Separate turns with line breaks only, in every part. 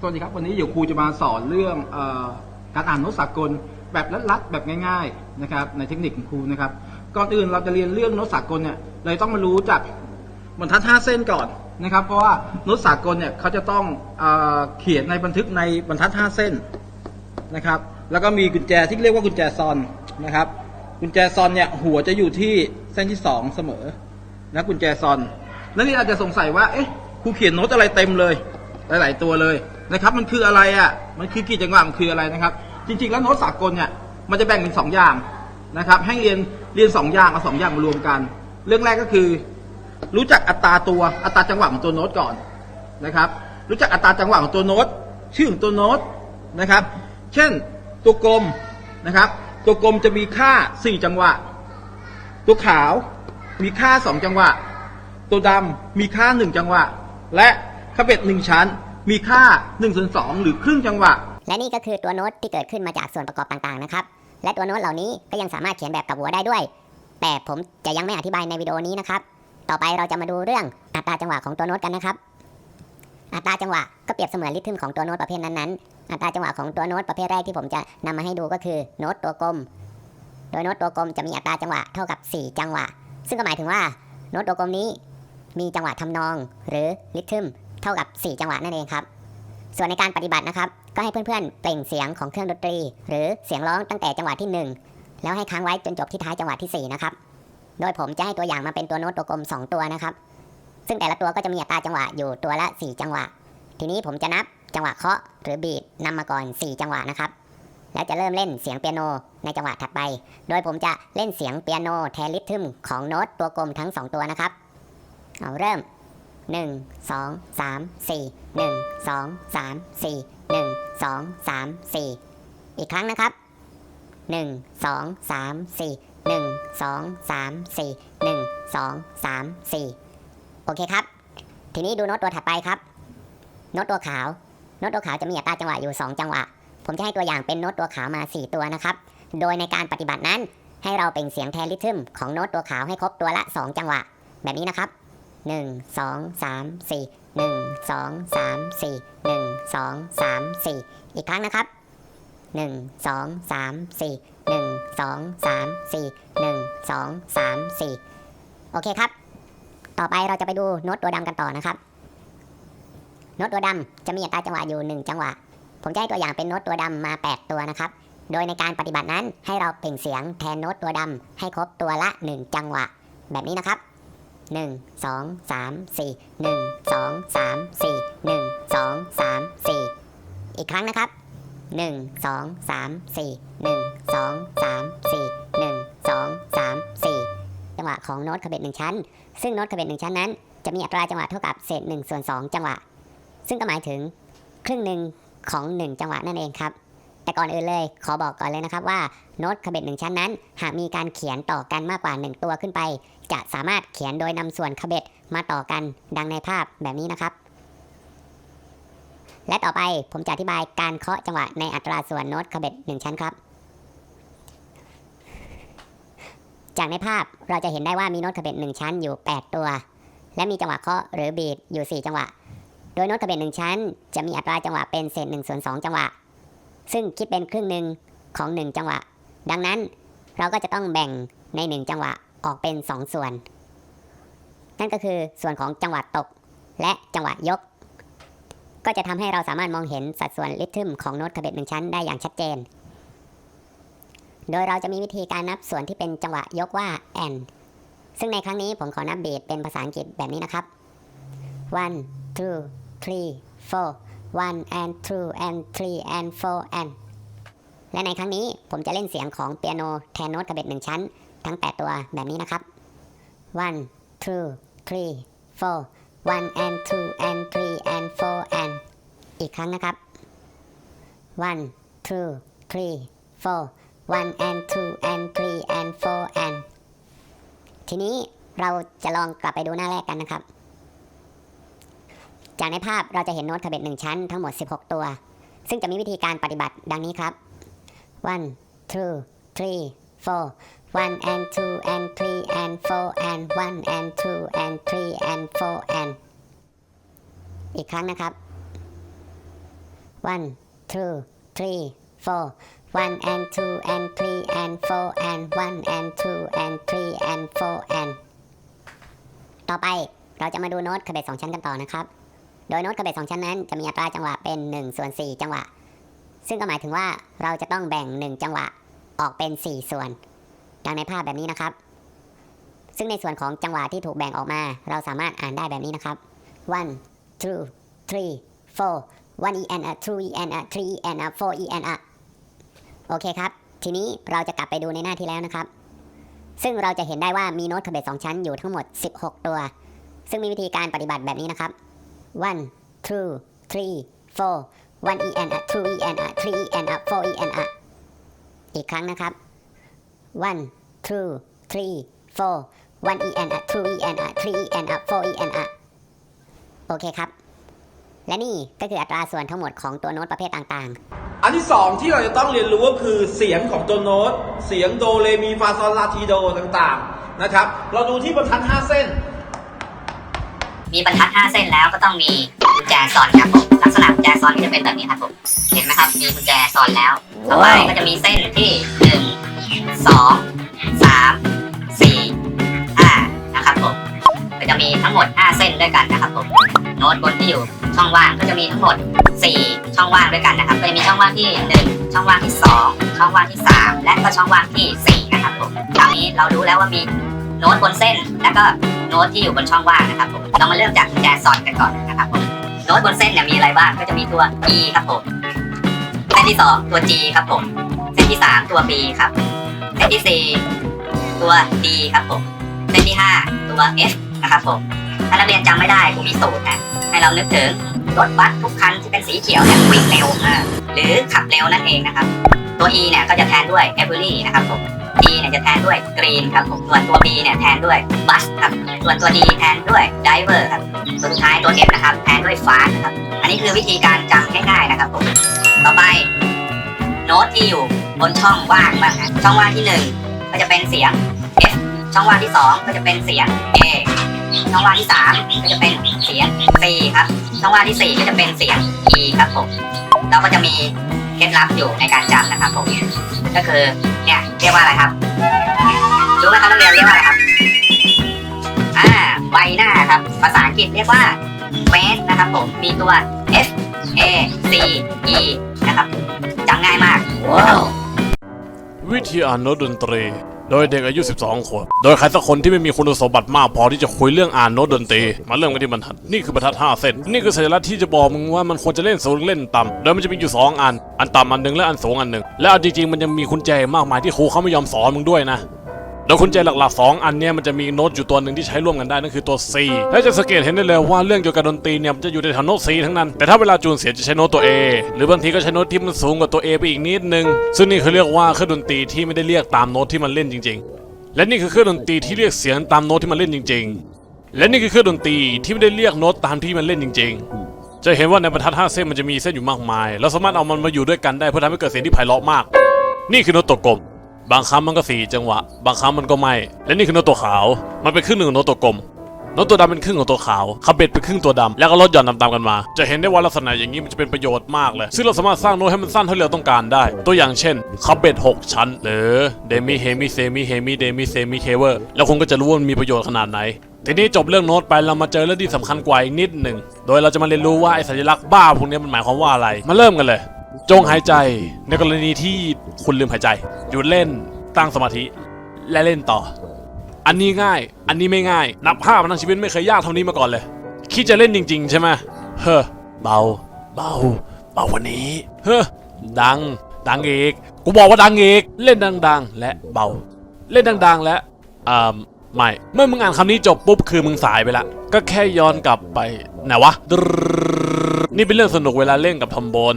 สวัสดีครับวันนี้เดี๋ยวครูจะมาสอนเรื่องอการอ่านโน้ตสากลแบบลัดๆแบบง่ายๆนะครับในเทคนิคของครูนะครับก่อนอื่นเราจะเรียนเรื่องโน้ตสากลเนี่ยเราต้องมารู้จักบรรทัดห้าเส้นก่อนนะครับ เพราะว่าโน้ตสากลเนี่ยเขาจะต้องเอเขียนในบันทึกในบรรทัดห้าเส้นนะครับ แล้วก็มีกุญแจที่เรียกว่ากุญแจซอนนะครับ กุญแจซอนเนี่ยหัวจะอยู่ที่เส้นที่สองเสมอนะกุญแจซอนแล้วนี่อาจจะสงสัยว่าเอ๊ะครูเขียนโน้ตอะไรเต็มเลย หลาย ๆ ตัวเลย นะครับ มันคืออะไรอะ มันคือกี่จังหวะมันคืออะไรนะครับ จริง ๆ แล้วโน้ตสากลเนี่ยมันจะแบ่งเป็นสองอย่างนะครับ ให้เรียนเรียนสองอย่างเอาสองอย่างมารวมกัน เรื่องแรกก็คือ รู้จักอัตราตัวอัตราจังหวะของตัวโน้ตก่อนนะครับ รู้จักอัตราจังหวะของตัวโน้ตชื่อของตัวโน้ตนะครับ เช่นตัวกลมนะครับ ตัวกลมจะมีค่า 4 จังหวะ ตัวขาวมีค่า 2 จังหวะ ตัวดำมีค่า 1 จังหวะ และขบเบ็ดหนึ่งชั้น มีค่า1ส่วน2หรือครึ่งจังหวะ
และนี่ก็คือตัวโน้ตที่เกิดขึ้นมาจากส่วนประกอบต่างๆนะครับ และตัวโน้ตเหล่านี้ก็ยังสามารถเขียนแบบกับหัวได้ด้วย แต่ผมจะยังไม่อธิบายในวิดีโอนี้นะครับ ต่อไปเราจะมาดูเรื่องอัตราจังหวะของตัวโน้ตกันนะครับ อัตราจังหวะก็เปรียบเสมือนริทึมของตัวโน้ตประเภทนั้นๆ อัตราจังหวะของตัวโน้ตประเภทแรกที่ผมจะนำมาให้ดูก็คือโน้ตตัวกลม โดยโน้ตตัวกลมจะมีอัตราจังหวะเท่ากับ 4 จังหวะ ซึ่งก็หมายถึงว่าโน้ตตัวกลมนี้มีจังหวะทำนอง หรือริทึม ท่ากับ 4 จังหวะนั่นเองครับ ส่วนในการปฏิบัตินะครับ ก็ให้เพื่อนๆ เปล่งเสียงของเครื่องดนตรี หรือเสียงร้องตั้งแต่จังหวะที่ 1 แล้วให้ค้างไว้จนจบที่ท้ายจังหวะที่ 4 นะครับ โดยผมจะให้ตัวอย่างมาเป็นตัวโน้ตตัวกลม 2 ตัวนะครับ ซึ่งแต่ละตัวก็จะมีอัตราจังหวะอยู่ตัวละ 4 จังหวะ ทีนี้ผมจะนับจังหวะเคาะหรือบีดนำมาก่อน 4 จังหวะนะครับ แล้วจะเริ่มเล่นเสียงเปียโนในจังหวะถัดไป โดยผมจะเล่นเสียงเปียโนแทนริทึมของโน้ตตัวกลมทั้ง 2 ตัวนะครับ เอาเริ่ม 1 2 3 4 1 2 3 4 1 2 3 4อีกครั้งนะครับ1 2 3 4 1 2 3 4 1 2 3 4โอเคครับ ทีนี้ดูโน้ตตัวถัดไปครับ โน้ตตัวขาว โน้ตตัวขาวจะมีอัตราจังหวะอยู่ 2 จังหวะ ผมจะให้ตัวอย่างเป็นโน้ตตัวขาวมา 4 ตัวนะครับ โดยในการปฏิบัตินั้นให้เราเปล่งเสียงแทนริทึมของโน้ตตัวขาวให้ครบตัวละ 2 จังหวะ แบบนี้นะครับ 1 2 3 4 1 2 3 4 1 2 3 4อีกครั้งนะครับ1 2 3 4 1 2 3 4 1 2 3 4โอเคครับ ต่อไปเราจะไปดูโน้ตตัวดำกันต่อนะครับโน้ตตัวดำจะมีอัตราจังหวะอยู่1จังหวะ ผมจะให้ตัวอย่างเป็นโน้ตตัวดำมา 8 ตัวนะครับ โดยในการปฏิบัตินั้นให้เราเปล่งเสียงแทนโน้ตตัวดำให้ครบตัวละ 1 จังหวะ แบบนี้นะครับ 1 2 3 4 1 2 3 4 1 2 3 4อีกครั้งนะครับ1 2 3 4 1 2 3 4 1 2 3 4จังหวะของโน้ตขบเบ็ดหนึ่งชั้น ซึ่งโน้ตขบเบ็ดหนึ่งชั้นนั้น จะมีอัตราจังหวะเท่ากับเศษ1ส่วน2จังหวะ ซึ่งก็หมายถึงครึ่งหนึ่งของ1จังหวะนั่นเองครับ แต่ก่อนอื่นเลย ขอบอกก่อนเลยนะครับว่าโน้ตขบเบ็ดหนึ่งชั้นนั้น หากมีการเขียนต่อกันมากกว่า 1 ตัวขึ้นไป จะสามารถเขียนโดยนำส่วนขบเบ็ดมาต่อกันดังในภาพแบบนี้นะครับ และต่อไปผมจะอธิบายการเคาะจังหวะในอัตราส่วนโน้ตขบเบ็ดหนึ่งชั้นครับ จากในภาพเราจะเห็นได้ว่ามีโน้ตขบเบ็ดหนึ่งชั้นอยู่ 8 ตัว และมีจังหวะเคาะหรือบีดอยู่ 4 จังหวะ โดยโน้ตขบเบ็ดหนึ่งชั้น จะมีอัตราจังหวะเป็นเศษ1ส่วน2จังหวะ ซึ่งคิดเป็นครึ่งหนึ่งของ 1 จังหวะ ดังนั้นเราก็จะต้องแบ่งใน 1 จังหวะออกเป็น 2 ส่วน นั่นก็คือส่วนของจังหวะตก และจังหวะยก ก็จะทำให้เราสามารถมองเห็นสัดส่วนริทึมของโน้ตขบเบ็ดหนึ่งชั้นได้อย่างชัดเจน โดยเราจะมีวิธีการนับส่วนที่เป็นจังหวะยกว่า and ซึ่งในครั้งนี้ผมขอนับบีทเป็นภาษาอังกฤษแบบนี้นะครับ one two three four one and two and three and four and และในครั้งนี้ผมจะเล่นเสียงของเปียโนแทนโน้ตกระเบ็ดหนึ่งชั้น ทั้ง 8 ตัวแบบนี้นะครับ one two three four one and two and three and four and อีกครั้งนะครับ one two three four one and two and three and four and ทีนี้เราจะลองกลับไปดูหน้าแรกกันนะครับ จากในภาพเราจะเห็นโน้ตขบเบ็ดหนึ่งชั้นทั้งหมด 16 ตัว ซึ่งจะมีวิธีการปฏิบัติดังนี้ครับ one two three four one and two and three and four and one and two and three and four and อีกครั้งนะครับ one two three four one and two and three and four and one and two and three and four and ต่อไปเราจะมาดูโน้ตคาเบตสองชั้นกันต่อนะครับ โดยโน้ตคาเบตสองชั้นนั้นจะมีอัตราจังหวะเป็น1ส่วน4จังหวะ ซึ่งก็หมายถึงว่าเราจะต้องแบ่ง 1 จังหวะออกเป็น 4 ส่วน ดังในภาพแบบนี้นะครับ ซึ่งในส่วนของจังหวะที่ถูกแบ่งออกมา เราสามารถอ่านได้แบบนี้นะครับ one two three four one e and a two e and a three e and a four e and a โอเคครับ ทีนี้เราจะกลับไปดูในหน้าที่แล้วนะครับ ซึ่งเราจะเห็นได้ว่ามีโน้ตคาเบตสองชั้นอยู่ทั้งหมด 16 ตัว ซึ่งมีวิธีการปฏิบัติแบบนี้นะครับ one two three four one e and a two e and a three e and a four e and a อีกครั้งนะครับ one two three four one e and a two e and a three e and a four e and a โอเคครับ และนี่ก็คืออัตราส่วนทั้งหมดของตัวโน้ตประเภทต่างๆ
อันที่สองที่เราจะต้องเรียนรู้ก็คือเสียงของตัวโน้ต เสียงโดเรมีฟาซอลลาทีโดต่างๆนะครับ เราดูที่บรรทัด5เส้น
มีบรรทัด 5 เส้นแล้วก็ต้องมีกุญแจซอนครับผมลักษณะกุญแจซอนก็จะเป็นแบบนี้ครับผมเห็นไหมครับ มีกุญแจซอนแล้วต่อไปก็จะมีเส้นที่ 1 2 3 4 5นะครับผมก็จะมีทั้งหมด 5 เส้นด้วยกันนะครับผมโน้ตบนที่อยู่ช่องว่างก็จะมีทั้งหมด 4 ช่องว่างด้วยกันนะครับก็จะมีช่องว่างที่ 1 ช่องว่างที่ 2 ช่องว่างที่ 3 และก็ช่องว่างที่ 4 นะครับผมคราวนี้เรารู้แล้วว่ามี โน้ตบนเส้น แล้วก็โน้ตที่อยู่บนช่องว่างนะครับผมเรามาเริ่มจากแจซอนกันก่อนนะครับผมโน้ตบนเส้นเนี่ยมีอะไรบ้างก็จะมีตัว E ครับผมเส้นที่ 2 ตัว G ครับผมเส้นที่ 3 ตัว B ครับเส้นที่ 4 ตัว D ครับผมเส้นที่ 5 ตัว F นะครับผมถ้านักเรียนจำไม่ได้ผมมีสูตรนะให้เรานึกถึงรถบัสทุกคันที่เป็นสีเขียวเนี่ยวิ่งเร็วหรือขับเร็วนั่นเองนะครับ ตัว E เนี่ยก็จะแทนด้วย e v e r y นะครับผม D เนี่ยจะแทนด้วย green ครับผมส่วนตัว B เนี่ยแทนด้วย bus ครับส่วนตัว D แทนด้วย Diver ครับสุดท้ายตัว F นะครับแทนด้วย fast นครับอันนี้คือวิธีการจำง่ายๆนะครับผมต่อไปโน้ตที่อยู่บนช่องว่างบ้างนะช่องว่างที่หนึ่งก็จะเป็นเสียง F ช่องว่างที่สองก็จะเป็นเสียง A ช่องว่างที่สามก็จะเป็นเสียง C ครับช่องว่างที่สี่ก็จะเป็นเสียง E ครับผมเราก็จะมี เคล็ดลับอยู่ในการจำนะครับผมก็คือเนี่ยเรียกว่าอะไรครับรู้ไหมครับนักเรียนเรียกว่าอะไรครับอ่าใบหน้าครับ ภาษาอังกฤษเรียกว่า face นะครับผมมีตัว F A C E นะครับจำง่ายมาก
วิธีอ่านโน้ตดนตรี โดยเด็กอายุ 12 ขวบ โดยใครสักคนที่ไม่มีคุณสมบัติมากพอที่จะคุยเรื่องอ่านโน้ตดนตรี มาเริ่มกันที่บรรทัด นี่คือบรรทัด 5 เส้น นี่คือสัญลักษณ์ที่จะบอกมึงว่ามันควรจะเล่นสูงเล่นต่ำ โดยมันจะมีอยู่ 2 อัน อันต่ำอันหนึ่งและอันสูงอันหนึ่ง และเอาจริงๆมันยังมีคุณแจมากมายที่ครูเขาไม่ยอมสอนมึงด้วยนะ โดยกุญแจหลักๆ 2 อันเนี้ยมันจะมีโน้ตอยู่ตัวหนึ่งที่ใช้ร่วมกันได้นั่นคือตัว C และจะสังเกตเห็นได้เลยว่าเรื่องเกี่ยวกับดนตรีเนี่ยมันจะอยู่ในแถวโน้ต C ทั้งนั้นแต่ถ้าเวลาจูนเสียงจะใช้โน้ตตัว A หรือบางทีก็ใช้โน้ตที่มันสูงกว่าตัว A ไปอีกนิดนึงซึ่งนี่คือเรียกว่าเครื่องดนตรีที่ไม่ได้เรียกตามโน้ตที่มันเล่นจริง ๆ และนี่คือเครื่องดนตรีที่เรียกเสียงตามโน้ตที่มันเล่นจริง ๆ และนี่คือเครื่องดนตรีที่ไม่ได้เรียกโน้ตตามที่มันเล่นจริง ๆจะเห็นว่าในบรรทัด5เส้นมันจะมีเส้นอยู่มากมายเราสามารถเอามันมาอยู่ด้วยกันได้เพื่อทำให้เกิดเสียงที่ไพเราะมาก นี่คือโน้ตตัวกลม บางครั้งมันก็สี่จังหวะ บางครั้งมันก็ไม่ และนี่คือโน้ตตัวขาว มันเป็นครึ่งหนึ่งของโน้ตตัวกลมโน้ตตัวดำเป็นครึ่งของตัวขาวคาเบ็ดเป็นครึ่งตัวดำแล้วก็ลดหย่อนตามๆกันมา จะเห็นได้ว่าลักษณะอย่างนี้มันจะเป็นประโยชน์มากเลย ซึ่งเราสามารถสร้างโน้ตให้มันสั้นเท่าที่เราต้องการได้ ตัวอย่างเช่นคาเบ็ด6 ชั้น หรือเดมิเฮมิเซมิเฮมิเดมิเซมิเคเวอร์แล้วคุณก็จะรู้ว่ามันมีประโยชน์ขนาดไหนทีนี้จบเรื่องโน้ตไปเรามาเจอเรื่องที่สำคัญกว่าอีกนิดหนึ่งโดยเราจะมาเรียนรู้ว่าไอสัญลักษณ์บ้าพวกนี้มันหมายความว่าอะไร มาเริ่มกันเลย จงหายใจในกรณีที่คุณลืมหายใจ หยุดเล่นตั้งสมาธิ และเล่นต่อ อันนี้ง่าย อันนี้ไม่ง่าย นับภาพมาทั้งชีวิตไม่เคยยากเท่านี้มาก่อนเลย คิดจะเล่นจริง ๆ ใช่ไหมเฮ้อเบา เบา เบาวันนี้ เฮ้อดัง ดังอีกกูบอกว่าดังอีกเล่นดัง ๆ และเบา เล่นดัง ๆ และอ่าไม่เมื่อมึงอ่านคำนี้จบปุ๊บคือมึงสายไปละ ก็แค่ย้อนกลับไปไหนวะ นี่เป็นเรื่องสนุกเวลาเล่นกับทอมโบน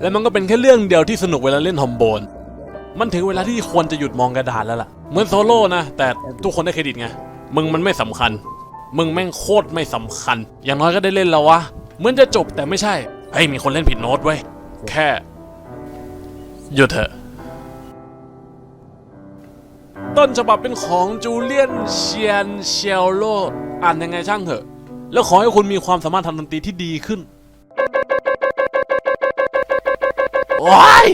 และมันก็เป็นแค่เรื่องเดียวที่สนุกเวลาเล่นทอมโบน มันถึงเวลาที่ควรจะหยุดมองกระดาษแล้วล่ะ เหมือนโซโล่นะ แต่ทุกคนได้เครดิตไง มึงมันไม่สำคัญ มึงแม่งโคตรไม่สำคัญ อย่างน้อยก็ได้เล่นแล้ววะ เหมือนจะจบแต่ไม่ใช่ เฮ้ยมีคนเล่นผิดโน้ตเว้แค่ หยุดเถอะ ต้นฉบับเป็นของจูเลียนเชียนเชลโล อ่านยังไงช่างเถอะ แล้วขอให้คุณมีความสามารถทางดนตรีที่ดีขึ้น โอ้ย